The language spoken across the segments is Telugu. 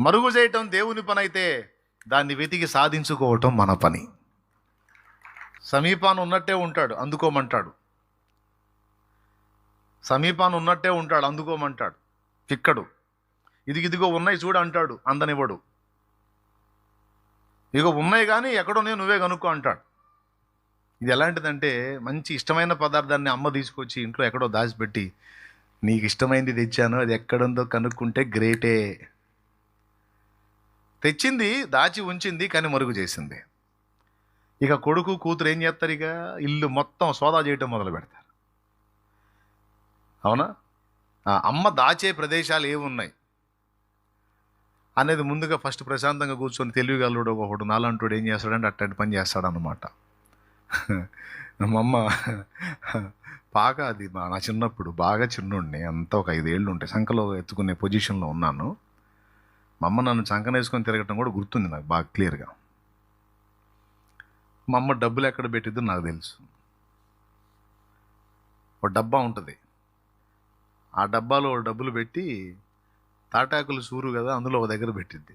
మరుగు చేయటం దేవుని పని అయితే దాన్ని వెతికి సాధించుకోవటం మన పని. సమీపాన ఉన్నట్టే ఉంటాడు అందుకోమంటాడు. సమీపాన ఉన్నట్టే ఉంటాడు అందుకోమంటాడు. చిక్కడు ఇది ఇదిగో ఉన్నాయి చూడు అంటాడు అందనివ్వడు. ఇగో ఉన్నాయి కానీ ఎక్కడో నేను నువ్వే కనుక్కో అంటాడు. ఇది ఎలాంటిదంటే మంచి ఇష్టమైన పదార్థాన్ని అమ్మ తీసుకొచ్చి ఇంట్లో ఎక్కడో దాచిపెట్టి నీకు ఇష్టమైంది తెచ్చాను అది ఎక్కడుందో కనుక్కుంటే గ్రేటే. తెచ్చింది దాచి ఉంచింది కానీ మరుగు చేసింది. ఇక కొడుకు కూతురు ఏం చేస్తారు ఇక? ఇల్లు మొత్తం సోదా చేయటం మొదలు పెడతారు. అవునా? అమ్మ దాచే ప్రదేశాలు ఏమున్నాయి? అనేది ముందుగా ఫస్ట్ ప్రశాంతంగా కూర్చొని తెలివిగలడు ఒకడు నాలంటోడు ఏం చేస్తాడంటే అట్టంటి పని చేస్తాడనమాట మా అమ్మ బాగా అది మా నా చిన్నప్పుడు బాగా చిన్నుండి అంతా ఒక ఐదేళ్ళు ఉంటాయి సంఖలో ఎత్తుకునే పొజిషన్లో ఉన్నాను. మా అమ్మ నన్ను చంకనేసుకొని తిరగటం కూడా గుర్తుంది నాకు బాగా క్లియర్గా. మా అమ్మ డబ్బులు ఎక్కడ పెట్టిద్దో నాకు తెలుసు. ఒక డబ్బా ఉంటుంది. ఆ డబ్బాలో డబ్బులు పెట్టి తాటాకులు సూరు కదా అందులో ఒక దగ్గర పెట్టిద్ది.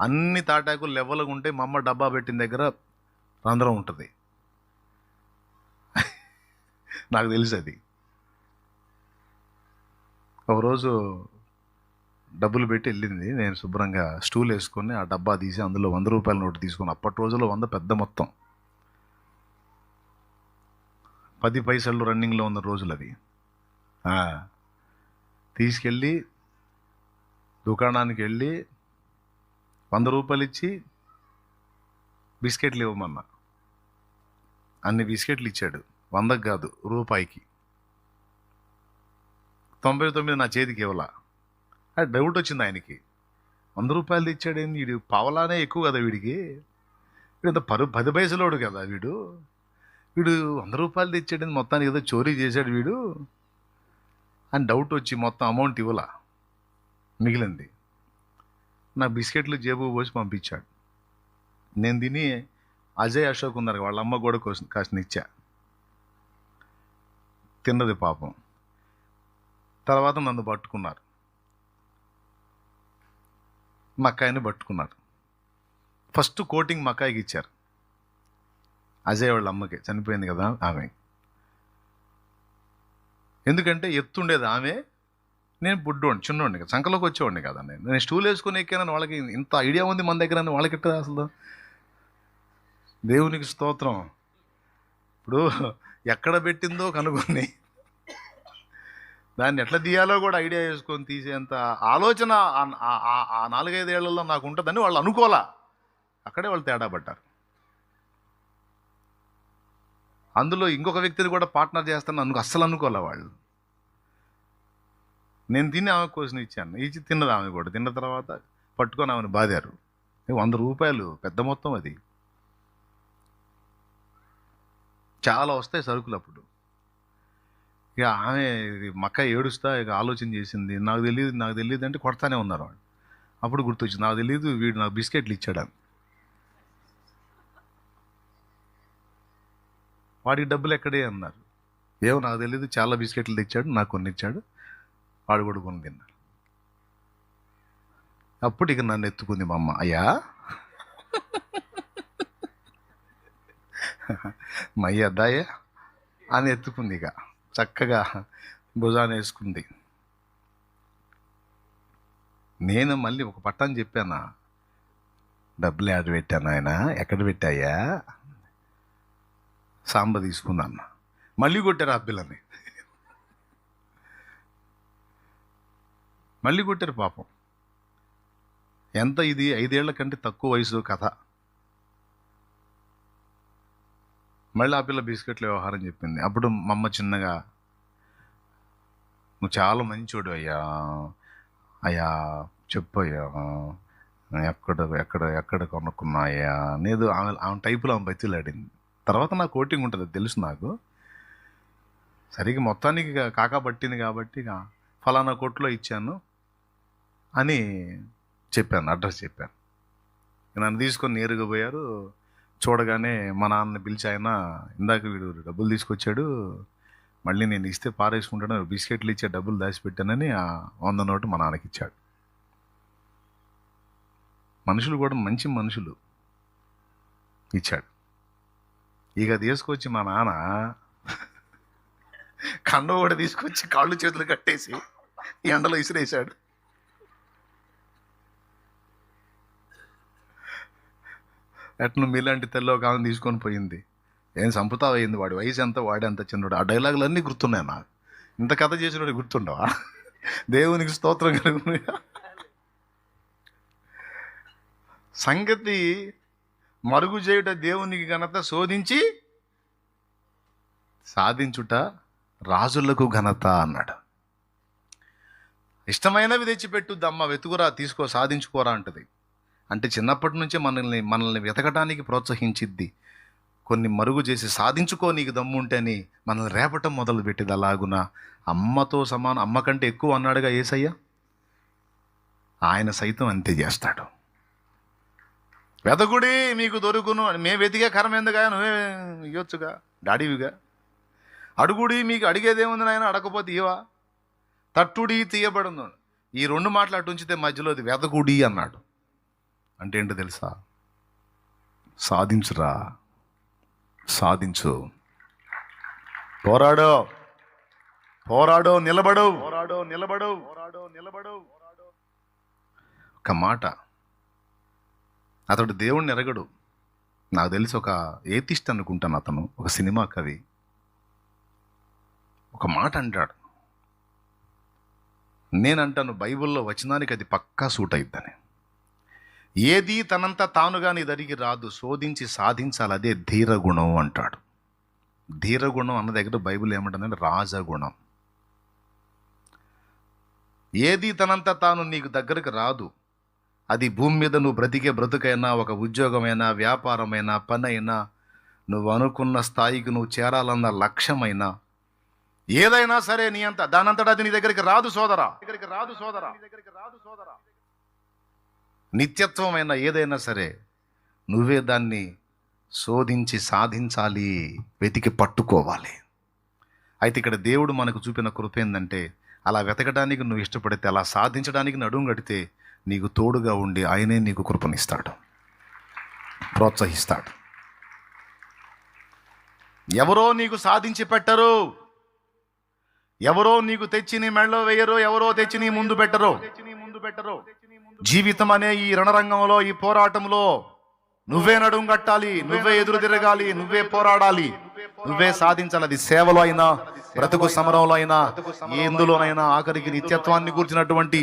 అన్ని తాటాకులు లెవెల్గా ఉంటే మా అమ్మ డబ్బా పెట్టిన దగ్గర రంధ్రం ఉంటుంది. నాకు తెలుసు అది. ఒకరోజు డబ్బులు పెట్టి వెళ్ళింది. నేను శుభ్రంగా స్టూల్ వేసుకొని ఆ డబ్బా తీసి అందులో వంద రూపాయల నోటు తీసుకుని అప్పటి రోజుల్లో వంద పెద్ద మొత్తం. పది పైసలు రన్నింగ్లో ఉన్న రోజులు అవి. తీసుకెళ్ళి దుకాణానికి వెళ్ళి వంద రూపాయలు ఇచ్చి బిస్కెట్లు ఇవ్వమన్నా. అన్ని బిస్కెట్లు ఇచ్చాడు. వందకు కాదు రూపాయికి. తొంభై తొమ్మిది నా చేతికి ఇవ్వలా. డౌట్ వచ్చింది ఆయనకి. వంద రూపాయలు తెచ్చాడేంది వీడు? పావలానే ఎక్కువ కదా వీడికి. వీడు అంత పరు పది పైసలోడు కదా వీడు? వీడు వంద రూపాయలు తెచ్చాడని మొత్తానికి ఏదో చోరీ చేశాడు వీడు. అని డౌట్ వచ్చి మొత్తం అమౌంట్ ఇవ్వలా. మిగిలింది. నా బిస్కెట్లు జేబు పోసి పంపించాడు. నేను తిని అజయ్ అశోక్ ఉన్నారు వాళ్ళ అమ్మ కూడా కోసం కాసిన ఇచ్చా తిన్నది పాపం. తర్వాత నన్ను పట్టుకున్నారు. మక్కాయిని పట్టుకున్నారు ఫస్ట్ కోటింగ్ మక్కాయికి ఇచ్చారు. అజయ్ వాళ్ళ అమ్మకి. చనిపోయింది కదా ఆమె. ఎందుకంటే ఎత్తుండేది ఆమె. నేను బుడ్డోండి చిన్నోండి కదా సంకలోకి వచ్చేవాడిని కదా నేను నేను స్టూల్ వేసుకుని ఎక్కానని వాళ్ళకి ఇంత ఐడియా ఉంది మన దగ్గర అని వాళ్ళకి ఎట్లా అసలు? దేవునికి స్తోత్రం. ఇప్పుడు ఎక్కడ పెట్టిందో కనుగొని దాన్ని ఎట్లా తీయాలో కూడా ఐడియా చేసుకొని తీసేంత ఆలోచన ఆ- నాలుగైదేళ్ళలో నాకు ఉంటుందని వాళ్ళు అనుకోలా అక్కడే వాళ్ళు తేడా పడ్డారు. అందులో ఇంకొక వ్యక్తిని కూడా పార్ట్నర్ చేస్తాను అనుకు అస్సలు అనుకోలే వాళ్ళు. నేను తిని ఆమె కోసం ఇచ్చాను. ఇచ్చి తిన్నది ఆమె కూడా. తిన్న తర్వాత పట్టుకొని ఆమెను బాదారు. వంద రూపాయలు పెద్ద మొత్తం అది. చాలా వస్తాయి సరుకులు అప్పుడు. ఇక ఆమె మక్క ఏడుస్తా ఇక ఆలోచన చేసింది. నాకు తెలియదు నాకు తెలియదు అంటే కొడతానే ఉన్నారు వాళ్ళు అప్పుడు గుర్తొచ్చింది నాకు తెలియదు వీడు నాకు బిస్కెట్లు ఇచ్చాడని వాడికి డబ్బులు ఎక్కడే అన్నారు. ఏమో నాకు తెలియదు చాలా బిస్కెట్లు తెచ్చాడు నాకు కొన్ని ఇచ్చాడు వాడు కూడా కొన్ని తిన్నాడు. అప్పుడు ఇక నన్ను ఎత్తుకుంది మా అమ్మ. అయ్యా! మా అయ్య అని ఎత్తుకుంది ఇక. చక్కగా భుజాన్ని వేసుకుంది నేను మళ్ళీ ఒక పట్టం చెప్పానా? డబ్బులు యాడ్ పెట్టాను ఆయన. ఎక్కడ పెట్టాయా? సాంబ తీసుకున్నాను. మళ్ళీ కొట్టారు ఆ పిల్లని. మళ్ళీ కొట్టారు పాపం. ఎంత ఇది? ఐదేళ్ళ కంటే తక్కువ వయసు కథ. మళ్ళీ ఆ పిల్ల బిస్కెట్ల వ్యవహారం చెప్పింది. అప్పుడు మా అమ్మ చిన్నగా నువ్వు చాలా మంచోడు అయ్యా అయ్యా చెప్పు అయ్యా ఎక్కడ ఎక్కడ ఎక్కడ కొనుక్కున్నా అయ్యా అనేది ఆమె ఆమె టైపులో ఆమె బతిలాడింది. తర్వాత నాకు కోటింగ్ ఉంటుంది అది తెలుసు నాకు. సరిగ్గా మొత్తానికి ఇక కాకా పట్టింది కాబట్టి ఇక ఫలానా కొట్లో ఇచ్చాను అని చెప్పాను అడ్రస్ చెప్పాను. నన్ను తీసుకొని నేరుగా పోయారు. చూడగానే మా నాన్న పిలిచి ఆయన ఇందాక వీడు డబ్బులు తీసుకొచ్చాడు మళ్ళీ నేను ఇస్తే పారేసుకుంటాను బిస్కెట్లు ఇచ్చే డబ్బులు దాచిపెట్టానని ఆ వంద నోటు మా నాన్నకి ఇచ్చాడు. మనుషులు కూడా మంచి మనుషులు ఇచ్చాడు. ఇక తీసుకొచ్చి మా నాన్న కండ కూడా తీసుకొచ్చి కాళ్ళు చేతులు కట్టేసి ఎండలో ఇసిరేసాడు అట్ను మీలాంటి తెల్ల ఒక ఆమె తీసుకొని పోయింది. ఏం సంపుతావు అయింది వాడి వయసు ఎంత? వాడు ఎంత చిన్నవాడు ఆ డైలాగులు అన్నీ గుర్తున్నాయి నాకు. ఇంత కథ చేసినవాడు గుర్తుండవా? దేవునికి స్తోత్రం కలుగుతుంది సంగతి మరుగు చేయుట దేవునికి ఘనత శోధించి సాధించుట రాజులకు ఘనత అన్నాడు. ఇష్టమైనవి తెచ్చిపెట్టుద్దమ్మ వెతుకురా తీసుకో సాధించుకోరా అంటది. అంటే చిన్నప్పటి నుంచే మనల్ని మనల్ని వెతకడానికి ప్రోత్సహించిద్ది. కొన్ని మరుగు చేసి సాధించుకో నీకు దమ్ము ఉంటేని మనల్ని రేపటం మొదలు పెట్టింది అలాగున? అమ్మతో సమానం అమ్మ కంటే ఎక్కువ అన్నాడుగా ఏసయ్య? ఆయన సైతం అంతే చేస్తాడు. వెతకుడి మీకు దొరుకును అని మేము వెతికే కరం ఎందుగా నువ్వే ఇవ్వచ్చుగా డాడీవిగా. అడుగుడి మీకు అడిగేదేముంది నాయన? అడగకపోతే ఇవా తట్టుడి తీయబడును. ఈ రెండు మాటలు అటు ఉంచితే మధ్యలో వెతకుడి అన్నాడు. అంటే ఏంటో తెలుసా? సాధించురా. సాధించు. పోరాడో. పోరాడో నిలబడు. పోరాడో నిలబడు. పోరాడో నిలబడు. ఒక మాట. అతడు దేవుణ్ణి ఎరగడు. నాకు తెలిసి ఒక ఏతిస్ట్ అనుకుంటాను అతను ఒక సినిమా కవి. ఒక మాట అంటాడు. నేనంటాను బైబిల్లో వచనానికి అది పక్కా సూట్ అయిద్దని ఏది తనంత తానుగా నీ దరికి రాదు శోధించి సాధించాలి అదే ధీరగుణం అంటాడు. ధీరగుణం అన్న దగ్గర బైబిల్ ఏమంటుందంటే రాజగుణం. ఏది తనంత తాను నీకు దగ్గరకు రాదు అది భూమి మీద నువ్వు బ్రతికే బ్రతుకైనా ఒక ఉద్యోగమైనా వ్యాపారమైనా పని అయినా నువ్వు అనుకున్న స్థాయికి నువ్వు చేరాలన్న లక్ష్యమైనా ఏదైనా సరే నీ అంత దానంతటా అది నీ దగ్గరికి రాదు సోదరా. దగ్గరికి రాదు సోదరా. రాదు సోదరా. నిత్యత్వమైన ఏదైనా సరే నువ్వే దాన్ని శోధించి సాధించాలి వెతికి పట్టుకోవాలి. అయితే ఇక్కడ దేవుడు మనకు చూపిన కృప ఏంటంటే అలా వెతకడానికి నువ్వు ఇష్టపడితే అలా సాధించడానికి నడుము కడితే నీకు తోడుగా ఉండి ఆయనే నీకు కృపనిస్తాడు. ప్రోత్సహిస్తాడు. ఎవరో నీకు సాధించి పెట్టరు. ఎవరో నీకు తెచ్చి నీ మెడలో వేయరు. ఎవరో తెచ్చి నీ ముందు పెట్టరు ముందు పెట్టరు. జీవితం అనే ఈ రణరంగంలో ఈ పోరాటంలో నువ్వే నడుం కట్టాలి నువ్వే ఎదురు తిరగాలి నువ్వే పోరాడాలి నువ్వే సాధించాలి అది సేవలో అయినా బ్రతుకు సమరంలో అయినా ఎందులోనైనా ఆఖరికి నిత్యత్వాన్ని కూర్చున్నటువంటి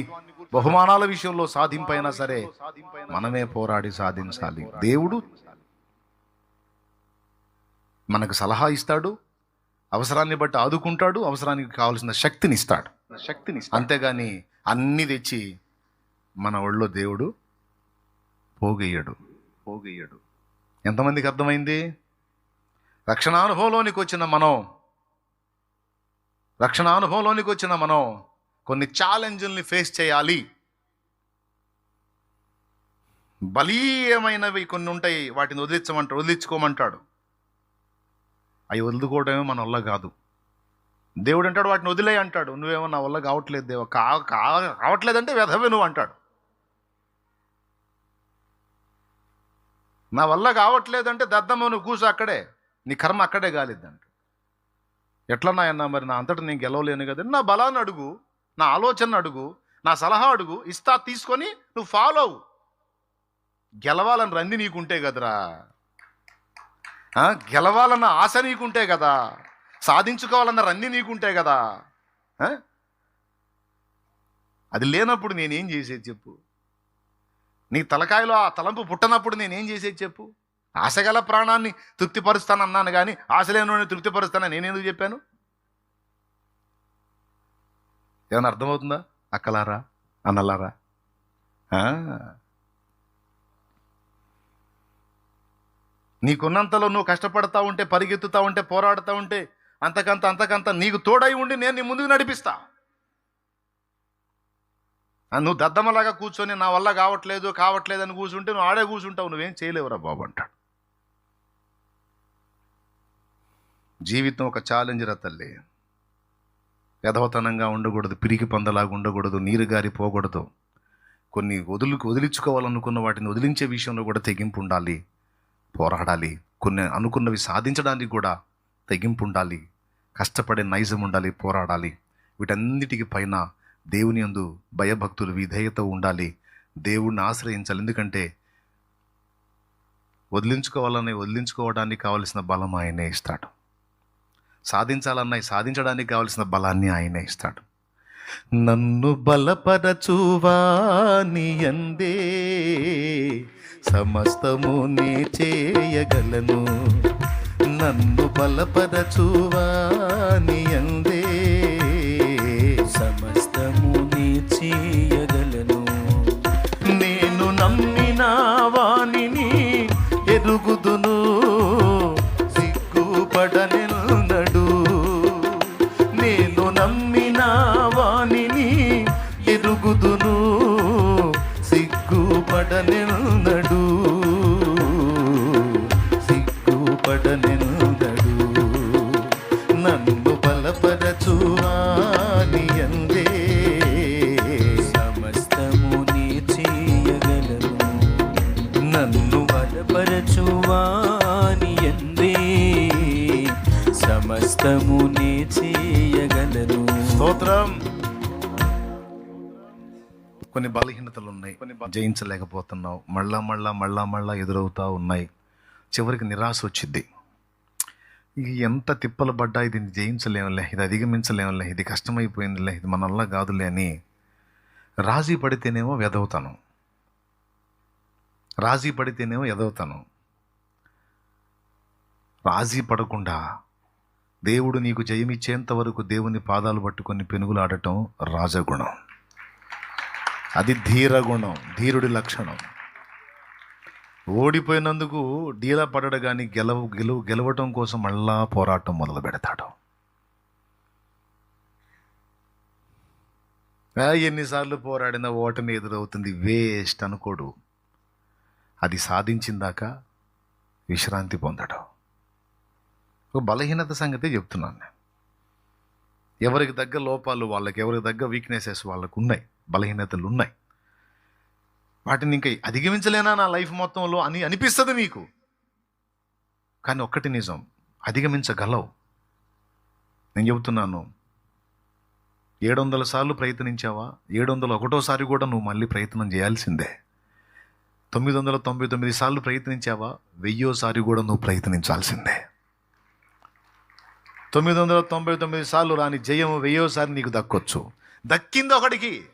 బహుమానాల విషయంలో సాధింపైనా సరే మనమే పోరాడి సాధించాలి. దేవుడు మనకు సలహా ఇస్తాడు అవసరాన్ని బట్టి ఆదుకుంటాడు అవసరానికి కావాల్సిన శక్తిని ఇస్తాడు. శక్తిని అంతేగాని అన్ని తెచ్చి మన ఒళ్ళో దేవుడు పోగేయడు. పోగేయడు. ఎంతమందికి అర్థమైంది? రక్షణానుభవంలోనికి వచ్చిన మనం రక్షణానుభవంలోనికి వచ్చిన మనం కొన్ని ఛాలెంజ్ల్ని ఫేస్ చేయాలి. బలీయమైనవి కొన్ని ఉంటాయి వాటిని వదిలించమంటాడు వదిలించుకోమంటాడు. అవి వదులుకోవడమే మన వల్ల కాదు. దేవుడు అంటాడు వాటిని వదిలే అంటాడు. నువ్వేమో నా వల్ల కావట్లేదు దేవ కా- కావట్లేదంటే వ్యధవే నువ్వు అంటాడు. నా వల్ల కావట్లేదంటే దద్దమ్మ నువ్వు కూసు అక్కడే. నీ కర్మ అక్కడే కాలిద్దంట. ఎట్లా నాయన్నా మరి నా అంతటా నేను గెలవలేను కదా? నా బలాన్ని అడుగు నా ఆలోచన అడుగు నా సలహా అడుగు ఇస్తా తీసుకొని నువ్వు ఫాలో అవ్వు గెలవాలని రంది నీకుంటే కదరా. ఆ, గెలవాలన్న ఆశ నీకుంటే కదా. సాధించుకోవాలన్న రంది నీకుంటే కదా. అది లేనప్పుడు నేనేం చేసేది చెప్పు? నీ తలకాయలో ఆ తలంపు పుట్టనప్పుడు నేనేం చేసేది చెప్పు? ఆశగల ప్రాణాన్ని తృప్తిపరుస్తాను అన్నాను కానీ ఆశ లేని తృప్తిపరుస్తానని నేనెందుకు చెప్పాను? ఏమైనా అర్థమవుతుందా? అక్కలారా? అన్నలారా? నీకున్నంతలో నువ్వు కష్టపడతా ఉంటే పరిగెత్తుతా ఉంటే పోరాడుతూ ఉంటే అంతకంత అంతకంత నీకు తోడై ఉండి నేను నీ ముందుకు నడిపిస్తా. నువ్వు దద్దమ్మలాగా కూర్చొని నా వల్ల కావట్లేదు కావట్లేదు అని కూర్చుంటే నువ్వు ఆడే కూర్చుంటావు నువ్వేం చేయలేవురా బాబు అంటాడు. జీవితం ఒక ఛాలెంజ్ రా తల్లి. యథవతనంగా ఉండకూడదు పిరిగి పందలాగా ఉండకూడదు నీరు గారి పోకూడదు. కొన్ని వదులు వదిలించుకోవాలనుకున్న వాటిని వదిలించే విషయంలో కూడా తెగింపు ఉండాలి పోరాడాలి. కొన్ని అనుకున్నవి సాధించడానికి కూడా తెగింపు ఉండాలి కష్టపడే నైజం ఉండాలి పోరాడాలి. వీటన్నిటికి పైన దేవుని అందు భయభక్తులు విధేయత ఉండాలి. దేవుణ్ణి ఆశ్రయించాలి. ఎందుకంటే వదిలించుకోవాలని వదిలించుకోవడానికి కావలసిన బలం ఆయనే ఇస్తాడు. సాధించాలన్నాయి సాధించడానికి కావలసిన బలాన్ని ఆయనే ఇస్తాడు. నన్ను బలపరచువాని అందే సమస్తము నే చేయగలను. నన్ను బలపరచువాని స్తోత్రం కొన్ని బలహీనతలు ఉన్నాయి. కొన్ని జయించలేకపోతున్నావు. మళ్ళా మళ్ళా మళ్ళా మళ్ళా ఎదురవుతా ఉన్నాయి. చివరికి నిరాశ వచ్చింది ఇది ఎంత తిప్పలు పడ్డా ఇది జయించలేములే ఇది అధిగమించలేములే ఇది కష్టమైపోయిందిలే ఇది మన వల్ల కాదులే అని రాజీ పడితేనేమో వెదవుతాను రాజీ పడితేనేమో ఎదవుతాను రాజీ పడకుండా దేవుడు నీకు జయమిచ్చేంత వరకు దేవుని పాదాలు పట్టుకొని పెనుగులాడటం రాజగుణం. అది ధీరగుణం ధీరుడి లక్షణం. ఓడిపోయినందుకు డీలా పడడు కానీ గెలవ గెలువ గెలవటం కోసం మళ్ళా పోరాటం మొదలు పెడతాడు. ఎన్నిసార్లు పోరాడినా ఓటమి ఎదురవుతుంది వేస్ట్ అనుకోడు. అది సాధించిందాక విశ్రాంతి పొందడం. ఒక బలహీనత సంగతి చెప్తున్నాను నేను. ఎవరికి తగ్గ లోపాలు వాళ్ళకి ఎవరికి తగ్గ వీక్నెసెస్ వాళ్ళకు ఉన్నాయి బలహీనతలు ఉన్నాయి. వాటిని ఇంకా అధిగమించలేనా నా లైఫ్ మొత్తంలో అని అనిపిస్తుంది నీకు కానీ ఒక్కటి నిజం అధిగమించగలవు. నేను చెబుతున్నాను ఏడు వందల సార్లు ప్రయత్నించావా? ఏడు వందల ఒకటోసారి కూడా నువ్వు మళ్ళీ ప్రయత్నం చేయాల్సిందే. తొమ్మిది వందల తొంభై తొమ్మిది సార్లు ప్రయత్నించావా? వెయ్యోసారి కూడా నువ్వు ప్రయత్నించాల్సిందే. తొమ్మిది వందల తొంభై తొమ్మిది సార్లు రాని జయం వెయ్యోసారి నీకు దక్కొచ్చు. దక్కింది ఒకడికి.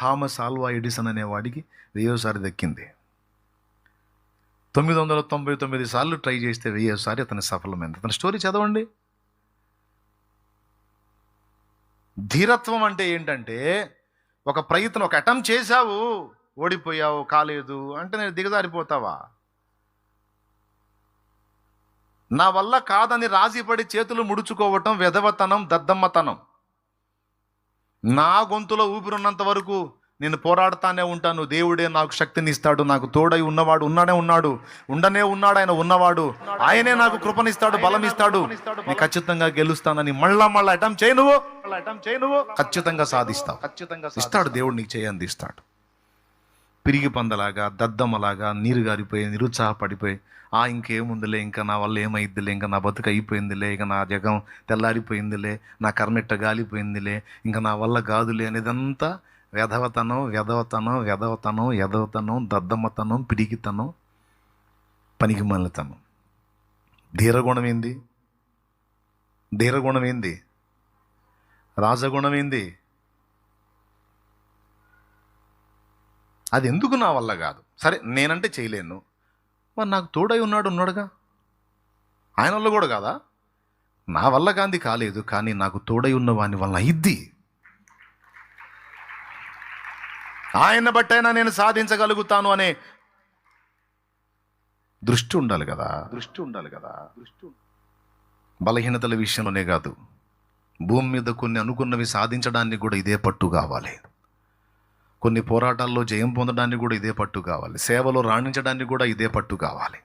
థామస్ ఆల్వా ఎడిసన్ అనేవాడికి వెయ్యోసారి దక్కింది. తొమ్మిది వందల తొంభై తొమ్మిది సార్లు ట్రై చేస్తే వెయ్యోసారి అతని సఫలమైంది అతని స్టోరీ చదవండి. ధీరత్వం అంటే ఏంటంటే ఒక ప్రయత్నం ఒక అటెంప్ట్ చేశావు ఓడిపోయావు కాలేదు అంటే నేను దిగజారిపోతావా? నా వల్ల కాదని రాజీపడి చేతులు ముడుచుకోవటం వెధవతనం దద్దమ్మతనం. నా గొంతులో ఊపిరున్నంత వరకు నేను పోరాడుతానే ఉంటాను. దేవుడే నాకు శక్తిని ఇస్తాడు నాకు తోడై ఉన్నవాడు ఉన్నాడే ఉన్నాడు. ఉండనే ఉన్నాడు ఆయన ఉన్నవాడు. ఆయనే నాకు కృపనిస్తాడు బలం ఇస్తాడు నేను ఖచ్చితంగా గెలుస్తానని మళ్ళా మళ్ళా అటెంప్ట్ చేయి నువ్వు అటెంప్ట్ చేయి నువ్వు ఖచ్చితంగా సాధిస్తావు. ఖచ్చితంగా ఇస్తాడు దేవుడు నీకు చేయంది ఇస్తాడు. పిరిగి పందలాగా దద్దమ్మలాగా నీరు గారిపోయి నిరుత్సాహపడిపోయి ఆ ఇంకేముందిలే ఇంకా నా వల్ల ఏమైద్దిలే ఇంకా నా బతుకు అయిపోయిందిలే ఇక నా జగం తెల్లారిపోయిందిలే నా కర్మెట్ట గాలిపోయిందిలే ఇంకా నా వల్ల కాదులే అనేదంతా వెధవతనం వెధవతనం వెధవతనం ఎదవతనం దద్దమ్మతనం పిరిగితనం పనికి మళ్ళతనం ధీరగుణం ఏంది ధీరగుణం ఏంది రాజగుణం ఏంది అది ఎందుకు నా వల్ల కాదు? సరే నేనంటే చేయలేను. మరి నాకు తోడై ఉన్నాడు ఉన్నాడుగా? ఆయన వల్ల కూడా కాదా? నా వల్ల కాంది కాలేదు కానీ నాకు తోడై ఉన్న వాని వల్ల అయింది ఆయన బట్టైనా నేను సాధించగలుగుతాను అనే దృష్టి ఉండాలి కదా? దృష్టి ఉండాలి కదా? దృష్టి బలహీనతల విషయంలోనే కాదు భూమి మీద కొన్ని అనుకున్నవి సాధించడానికి కూడా ఇదే పట్టు కావాలి. కొన్ని పోరాటాల్లో జయం పొందడానికి కూడా ఇదే పట్టు కావాలి. సేవలో రాణించడానికి కూడా ఇదే పట్టు కావాలి.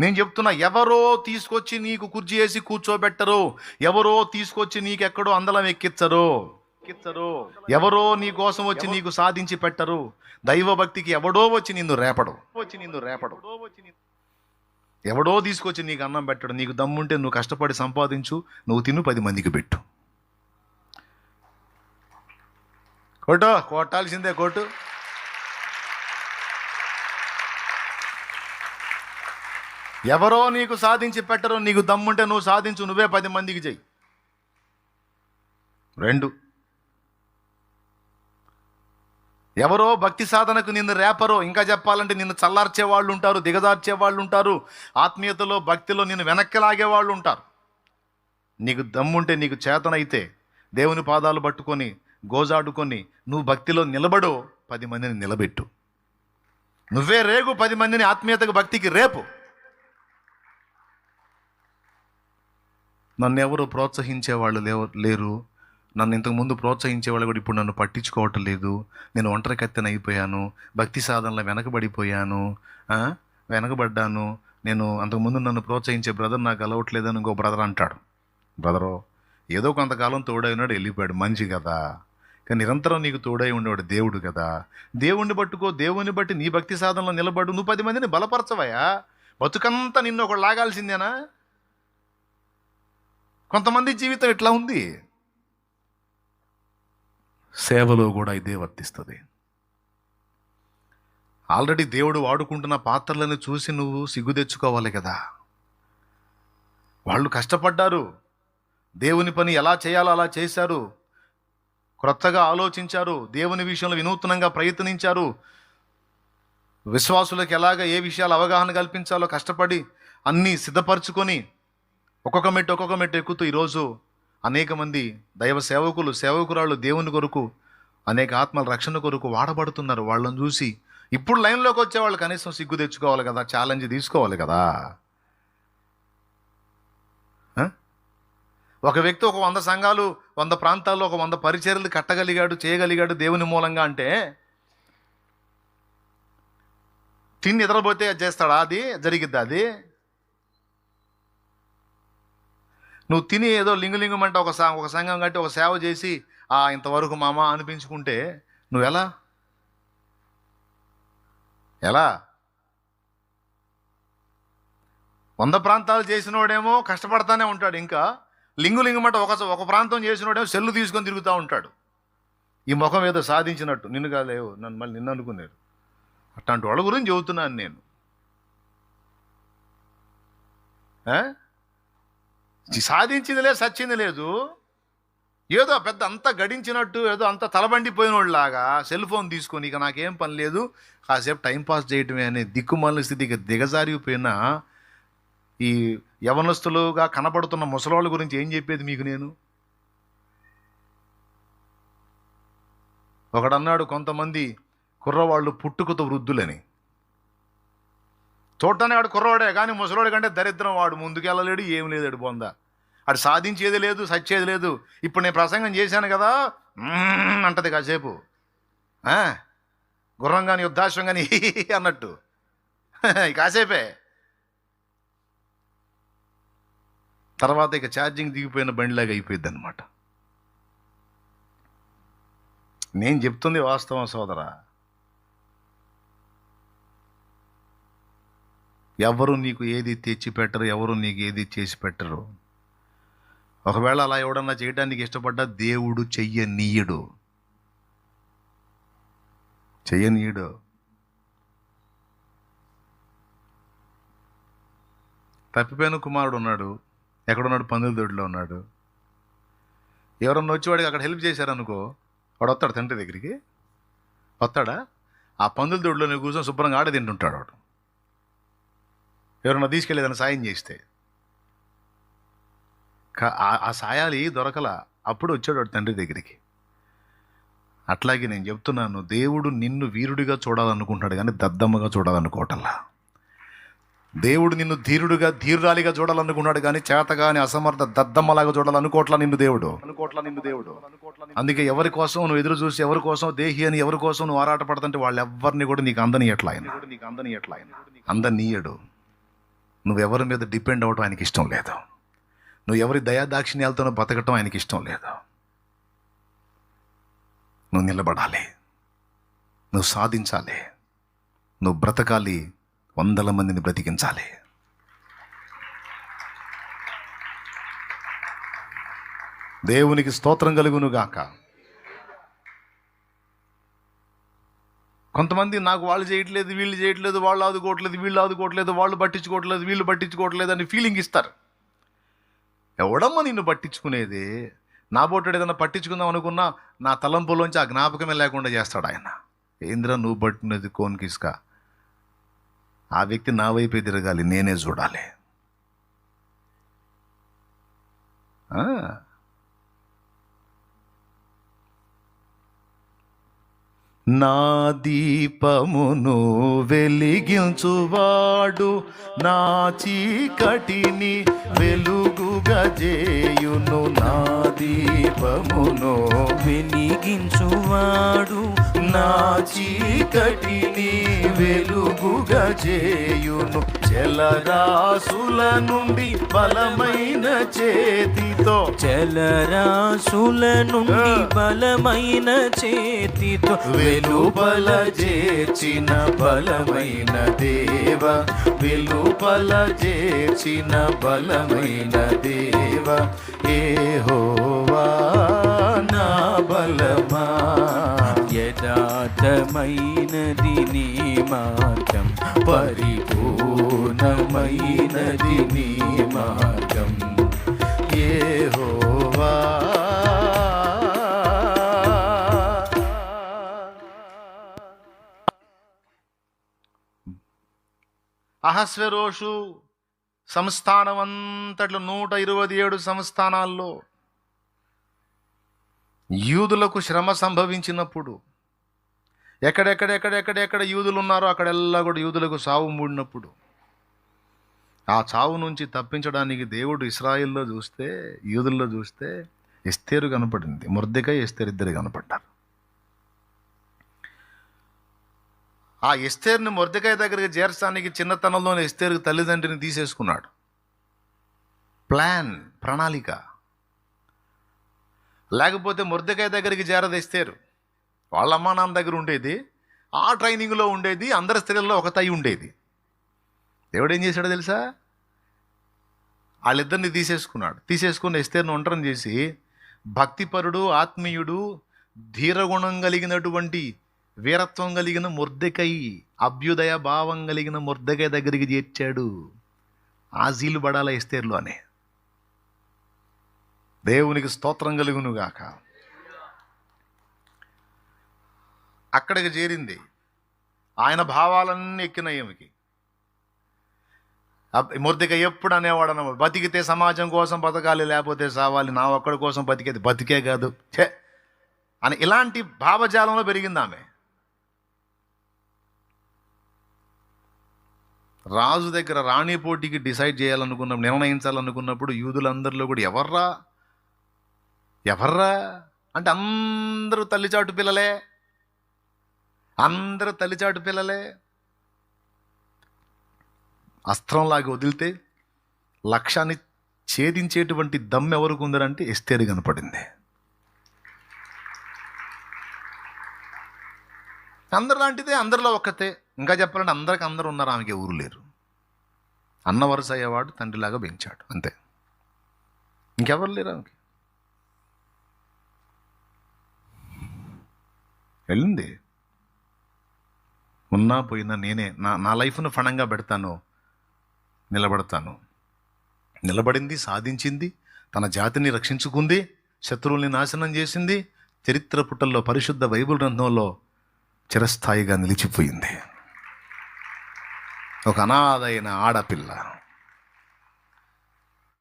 నేను చెప్తున్నా ఎవరో తీసుకొచ్చి నీకు కుర్చీ వేసి కూర్చోబెట్టరు ఎవరో తీసుకొచ్చి నీకు ఎక్కడో అందలం ఎక్కించరు ఎక్కిచ్చరు ఎవరో నీ కోసం వచ్చి నీకు సాధించి పెట్టరు. దైవ భక్తికి ఎవడో వచ్చి నిన్ను రేపడు. వచ్చి నిన్ను రేపడు. ఎవడో తీసుకొచ్చి నీకు అన్నం పెట్టడు. నీకు దమ్ముంటే నువ్వు కష్టపడి సంపాదించు నువ్వు తిను పది మందికి పెట్టు. కోటో కొట్టాల్సిందే కోటు. ఎవరో నీకు సాధించి పెట్టరు నీకు దమ్ముంటే నువ్వు సాధించు నువ్వే పది మందికి చెయ్యి. రెండు. ఎవరో భక్తి సాధనకు నిన్ను రేపరో ఇంకా చెప్పాలంటే నిన్ను చల్లార్చే వాళ్ళు ఉంటారు దిగజార్చే వాళ్ళు ఉంటారు ఆత్మీయతలో భక్తిలో నిన్ను వెనక్కి లాగే వాళ్ళు ఉంటారు. నీకు దమ్ముంటే నీకు చేతనైతే దేవుని పాదాలు పట్టుకొని గోజాడుకొని నువ్వు భక్తిలో నిలబడు పది మందిని నిలబెట్టు. నువ్వే రేగు పది మందిని ఆత్మీయతకు భక్తికి రేపు. నన్ను ఎవరు ప్రోత్సహించే వాళ్ళు లేరు. నన్ను ఇంతకుముందు ప్రోత్సహించేవాళ్ళు ప్రోత్సహించే వాళ్ళు కూడా ఇప్పుడు నన్ను పట్టించుకోవటం లేదు. నేను ఒంటరి కత్తెన అయిపోయాను. భక్తి సాధనలో వెనకబడిపోయాను. వెనకబడ్డాను. నేను అంతకుముందు నన్ను ప్రోత్సహించే బ్రదర్ నాకు అలవట్లేదని ఇంకో బ్రదర్ అంటాడు. బ్రదరు ఏదో కొంతకాలం తోడైనాడు వెళ్ళిపోయాడు. మంచి కదా. కానీ నిరంతరం నీకు తోడై ఉండేవాడు దేవుడు కదా. దేవుణ్ణి పట్టుకో దేవుని బట్టి నీ భక్తి సాధనలో నిలబడు. నువ్వు పది మందిని బలపరచవయా బతుకంతా నిన్ను ఒకడు లాగాల్సిందేనా? కొంతమంది జీవితం ఇట్లా ఉంది. సేవలో కూడా ఇదే వర్తిస్తుంది. ఆల్రెడీ దేవుడు వాడుకుంటున్న పాత్రలను చూసి నువ్వు సిగ్గు తెచ్చుకోవాలి కదా. వాళ్ళు కష్టపడ్డారు. దేవుని పని ఎలా చేయాలో అలా చేశారు. క్రొత్తగా ఆలోచించారు దేవుని విషయంలో వినూత్నంగా ప్రయత్నించారు. విశ్వాసులకు ఎలాగ ఏ విషయాలు అవగాహన కల్పించాలో కష్టపడి అన్నీ సిద్ధపరచుకొని ఒక్కొక్క మెట్టు ఒక్కొక్క మెట్టు ఎక్కుతూ ఈరోజు అనేక మంది దైవ సేవకులు సేవకురాళ్ళు దేవుని కొరకు అనేక ఆత్మల రక్షణ కొరకు వాడబడుతున్నారు. వాళ్ళని చూసి ఇప్పుడు లైన్లోకి వచ్చే వాళ్ళు కనీసం సిగ్గు తెచ్చుకోవాలి కదా ఛాలెంజ్ తీసుకోవాలి కదా. ఒక వ్యక్తి ఒక వంద సంఘాలు వంద ప్రాంతాల్లో ఒక వంద పరిచర్లు కట్టగలిగాడు చేయగలిగాడు దేవుని మూలంగా అంటే తిని నిద్రపోతే అది చేస్తాడా అది? జరిగిద్దా అది? నువ్వు తిని ఏదో లింగులింగమంటే ఒక సా- ఒక సంఘం కట్టి ఒక సేవ చేసి ఆ ఇంతవరకు మామ అనిపించుకుంటే నువ్వు ఎలా? ఎలా? వంద ప్రాంతాలు చేసినోడేమో కష్టపడతానే ఉంటాడు ఇంకా. లింగు లింగమట ఒక ఒక ప్రాంతం చేసినోడేమో సెల్లు తీసుకొని తిరుగుతూ ఉంటాడు. ఈ ముఖం ఏదో సాధించినట్టు. నిన్ను కాలేవు నన్ను మళ్ళీ నిన్ను అనుకున్నారు. అట్లాంటి వాళ్ళ గురించి చెబుతున్నాను నేను. సాధించింది లేదు సచ్చింది లేదు. ఏదో పెద్ద అంత గడించినట్టు ఏదో అంత తలబండిపోయిన వాళ్ళలాగా సెల్ ఫోన్ తీసుకొని ఇక నాకేం పని లేదు. కాసేపు టైంపాస్ చేయటమే అనే దిక్కుమాలిన స్థితికి దిగజారిపోయిన ఈ యవనస్తులుగా కనబడుతున్న ముసలోళ్ళ గురించి ఏం చెప్పేది మీకు నేను? ఒకడన్నాడు కొంతమంది కుర్రవాళ్ళు పుట్టుకతో వృద్ధులని. చూడటానికి ఆడు కుర్రవాడే కానీ ముసలోడి కంటే దరిద్రం వాడు. ముందుకెళ్ళలేడు ఏం లేదు అడు బొంద. అడు సాధించేది లేదు సచ్చేది లేదు. ఇప్పుడు నేను ప్రసంగం చేశాను కదా అంటది కాసేపు. గుర్రం కానీ యుద్ధాశ్వం కానీ అన్నట్టు. కాసేపే. తర్వాత ఇక ఛార్జింగ్ దిగిపోయిన బండిలాగా అయిపోయింది అనమాట నేను చెప్తుంది వాస్తవం సోదరా. ఎవరు నీకు ఏది తెచ్చి పెట్టరు ఎవరు నీకు ఏది చేసి పెట్టరు. ఒకవేళ అలా ఎవడన్నా చేయడానికి ఇష్టపడ్డా దేవుడు చెయ్యనీయుడు. చెయ్యనీయుడు. తప్పిపోయిన కుమారుడు ఉన్నాడు. ఎక్కడున్నాడు? పందుల దొడ్లో ఉన్నాడు. ఎవరన్నా వచ్చేవాడికి అక్కడ హెల్ప్ చేశారనుకో వాడు వస్తాడు తండ్రి దగ్గరికి. వస్తాడా? ఆ పందుల దొడ్లో కూర్చొని శుభ్రంగా ఆడ తింటుంటాడు వాడు. ఎవరన్నా తీసుకెళ్ళేదని సాయం చేస్తే. ఆ- ఆ సాయాలి దొరకల? అప్పుడు వచ్చాడు వాడు తండ్రి దగ్గరికి. అట్లాగే నేను చెప్తున్నాను దేవుడు నిన్ను వీరుడిగా చూడాలనుకుంటున్నాడు కానీ దద్దమ్మగా చూడాలనుకోవటంలా. దేవుడు నిన్ను ధీరుడుగా ధీరురాలిగా చూడాలనుకున్నాడు కానీ చేతగాని అసమర్థ దద్దమ్మలాగా చూడాలనుకోవట్లా నిన్ను దేవుడు. అనుకోవట్లా నిన్ను దేవుడు. అందుకే ఎవరి కోసం నువ్వు ఎదురు చూసి ఎవరి కోసం దేహి అని ఎవరి కోసం నువ్వు ఆరాటపడుతుంటే వాళ్ళు ఎవరిని కూడా నీకు అందనియట్లా ఆయన. నీకు అందనియట్లా ఆయన. అందనీయడు. నువ్వెవరి మీద డిపెండ్ అవ్వటం ఆయనకి ఇష్టం లేదు. నువ్వు ఎవరి దయాదాక్షిణ్యాలతోనో బతకటం ఆయనకి ఇష్టం లేదు. నువ్వు నిలబడాలి. నువ్వు సాధించాలి. నువ్వు బ్రతకాలి. వందల మందిని బ్రతికించాలి. దేవునికి స్తోత్రం కలుగునుగాక కొంతమంది నాకు వాళ్ళు చేయట్లేదు వీళ్ళు చేయట్లేదు వాళ్ళు ఆదుకోవట్లేదు వీళ్ళు ఆదుకోవట్లేదు వాళ్ళు పట్టించుకోవట్లేదు వీళ్ళు పట్టించుకోవట్లేదు అని ఫీలింగ్ ఇస్తారు. ఎవడమ్మ నిన్ను పట్టించుకునేది? నా బోటాడు ఏదైనా పట్టించుకుందాం అనుకున్నా నా తలంపులోంచి ఆ జ్ఞాపకమే లేకుండా చేస్తాడు ఆయన. ఏంద్రా నువ్వు పట్టినది కోన్కిస్కా ఆ వ్యక్తి నా వైపే తిరగాలి నేనే చూడాలి. నా దీపమును వెలిగించువాడు నా చీకటిని వెలుగుగా చేయును. నా దీపమును వెలిగించువాడు నా చీకటిని వెలుగుగా చేయును. జలరాసుల నుండి బలమైన చేతితో జలరాశుల నుండి బలమైన చేతితో వెలుపల చేర్చిన బలమైన దేవ వెలుపల చేర్చిన బలమైన దేవ ఏహోవా నా బలమా. యథార్థమైనది నీ మార్గం పరిపూర్ణమైనది నీ మార్గం ఏహోవా. అహస్వరోషు సంస్థానం అంతట్లో నూట ఇరవై ఏడు సంస్థానాల్లో యూదులకు శ్రమ సంభవించినప్పుడు ఎక్కడెక్కడెక్కడెక్కడెక్కడ యూదులు ఉన్నారో అక్కడెల్లా కూడా యూదులకు సావు మూడినప్పుడు ఆ చావు నుంచి తప్పించడానికి దేవుడు ఇస్రాయిల్లో చూస్తే యూదుల్లో చూస్తే ఎస్తేరు కనపడింది. మురదిగా ఎస్తేరు ఇద్దరు కనపడ్డారు. ఆ ఎస్తేర్ని మొర్దెకాయ దగ్గరికి చేర్చడానికి చిన్నతనంలోనే ఎస్తేరు తల్లిదండ్రిని తీసేసుకున్నాడు. ప్లాన్ ప్రణాళిక. లేకపోతే మురదకాయ దగ్గరికి చేరదేస్తారు వాళ్ళ అమ్మా నాన్న దగ్గర ఉండేది ఆ ట్రైనింగ్లో ఉండేది అందరి స్త్రీల్లో ఒక తై ఉండేది. దేవుడు ఏం చేశాడో తెలుసా? వాళ్ళిద్దరిని తీసేసుకున్నాడు. తీసేసుకుని ఎస్తేర్ను ఒంటరిని చేసి భక్తిపరుడు ఆత్మీయుడు ధీరగుణం కలిగినటువంటి వీరత్వం కలిగిన ముర్దెకై అభ్యుదయ భావం కలిగిన ముర్దెకై దగ్గరికి చేర్చాడు ఆజీలు బడాల ఎస్తేర్లు అనే దేవునికి స్తోత్రం కలుగునుగాక. అక్కడికి చేరింది. ఆయన భావాలన్నీ ఎక్కిన ఈమెకి. మూర్తిక ఎప్పుడు అనేవాడు అన్నమాట బతికితే సమాజం కోసం బతకాలి లేకపోతే సావాలి నా ఒక్కడి కోసం బతికేది బతికే కాదు. ఛే! అని ఇలాంటి భావజాలంలో పెరిగింది ఆమె. రాజు దగ్గర రాణి పోటీకి డిసైడ్ చేయాలనుకున్న నిర్ణయించాలనుకున్నప్పుడు యూదులందరిలో కూడా ఎవర్రా? ఎవర్రా? అంటే అందరూ తల్లిచాటు పిల్లలే. అందరూ తల్లిచాటు పిల్లలే. అస్త్రంలాగా వదిలితే లక్ష్యాన్ని ఛేదించేటువంటి దమ్ ఎవరికి ఉందరంటే ఎస్తేరు కనపడింది. అందరు లాంటిదే అందరిలో ఒక్కతే. ఇంకా చెప్పాలంటే అందరికి అందరు ఉన్నారు ఆమెకి ఊరు లేరు. అన్న వరుస అయ్యేవాడు తండ్రిలాగా పెంచాడు అంతే. ఇంకెవరు లేరు ఆమెకి? వెళ్ళింది. ఉన్నా పోయినా నేనే నా నా లైఫ్ను ఫణంగా పెడతాను నిలబడతాను. నిలబడింది సాధించింది తన జాతిని రక్షించుకుంది శత్రువుల్ని నాశనం చేసింది చరిత్ర పుటల్లో పరిశుద్ధ బైబుల్ గ్రంథంలో చిరస్థాయిగా నిలిచిపోయింది. ఒక అనాథైన ఆడపిల్ల.